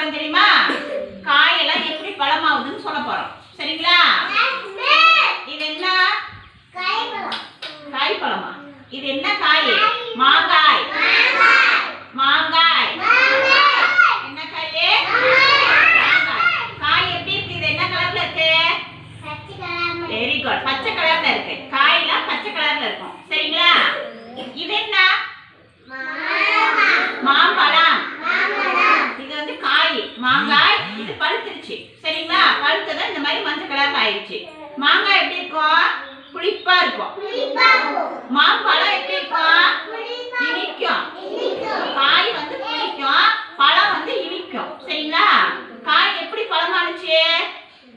போறோம் தெரியுமா? காயெல்லாம் எப்படி பழமாகுதுன்னு சொல்ல போறோம். சரிங்களா? இது என்ன? காய் பழமா இது என்ன காய்? மாங்காய். மாங்காய். என்ன காய்? மாங்காய் காய் எப்படி இருக்கு? இது என்ன கலர்ல இருக்கு? வெரி குட் பச்சை கலர்ல இருக்கு. காயெல்லாம் பச்சை கலர்ல இருக்கும். சரிங்களா? இது என்ன மாம்பழம் இது வந்து காய் மாங்காய் இது பழுத்துருச்சு. சரிங்களா? பழுத்ததும் இந்த மாதிரி மஞ்சள் கலர்ல ஆயிடுச்சு மாங்காய் எப்படி இருக்கும். புளிப்பா இருக்கும். மாம்பழம் எப்படி இருக்கும் இனிக்கும். காய் வந்து புளிக்கும். பழம் வந்து இனிக்கும். சரிங்களா? காய் எப்படி பழமானுச்சு?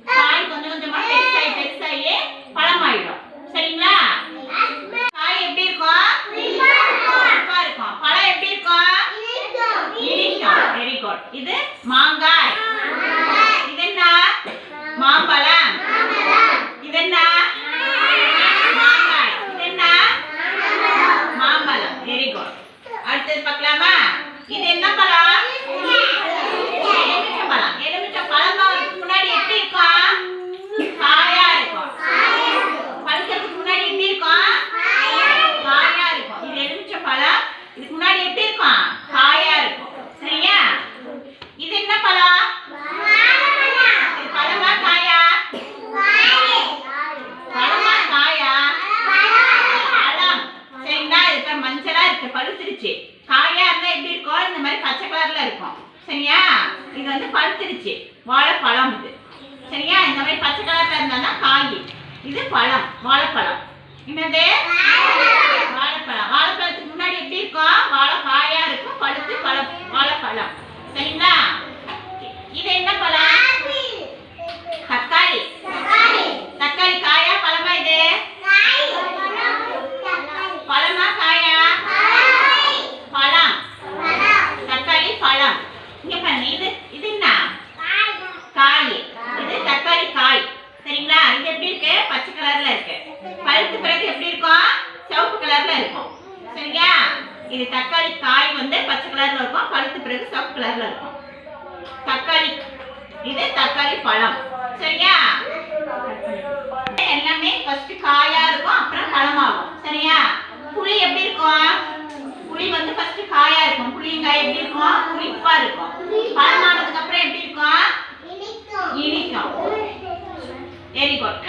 காய் கொஞ்சம் கொஞ்சமா பெருசாகி பெருசாகி பழமாயிடும். சரிங்களா? காய் எப்படி இருக்கும். பழம் எப்படி இருக்கும் இனிக்கும். வெரி குட் இது மாங்காய் இது என்ன மாம்பழம் இது என்ன மாங்காய் இது என்ன மாம்பழம் வெரி குட் அடுத்தது பார்க்கலாமா? இது என்ன பழம்? எலுமிச்சை பழம் எலுமிச்சை பழம் வரதுக்கு முன்னாடி எப்படி இருக்கும்? காயா இருக்கும். பழுக்கிறதுக்கு முன்னாடி எப்படி இருக்கும்? காயா இருக்கும். இது எலுமிச்சை பழம். இதுக்கு முன்னாடி எப்படி இருக்கும்? காயா இருக்கும். சரியா? இது என்ன பழம்? பழமா காயா? பழமா காயா? பழம். சரிங்களா? இது மஞ்சளா இருக்கு. பழுத்துருச்சு காயா இருந்தா எப்படி இருக்கும் இந்த மாதிரி இருக்கும். சரியா? இது வந்து பழுத்துருச்சு. வாழைப்பழம் இது. சரியா? இந்த மாதிரி பச்சை கலர்ல இருந்தா காய். இது பழம் வாழைப்பழம். என்னது? பழுத்து பிறகு எப்படி இருக்கும்? சிவப்பு கலர்ல இருக்கும். சரியா இது தக்காளி காய் வந்து பச்சை கலர்ல இருக்கும். பருத்து பிறகு சிவப்பு கலர்ல இருக்கும். தக்காளி இது தக்காளி பழம். சரியா எல்லாமே ஃபர்ஸ்ட் காயா இருக்கும் அப்புறம் பழமாகும். சரியா புளி எப்படி இருக்கும்? புளி வந்து ஃபர்ஸ்ட் காயா இருக்கும். புளியங்காய் எப்படி இருக்கும்? புளிப்பா இருக்கும். பழமானதுக்கு அப்புறம் எப்படி இருக்கும்? இனிக்கும். Very good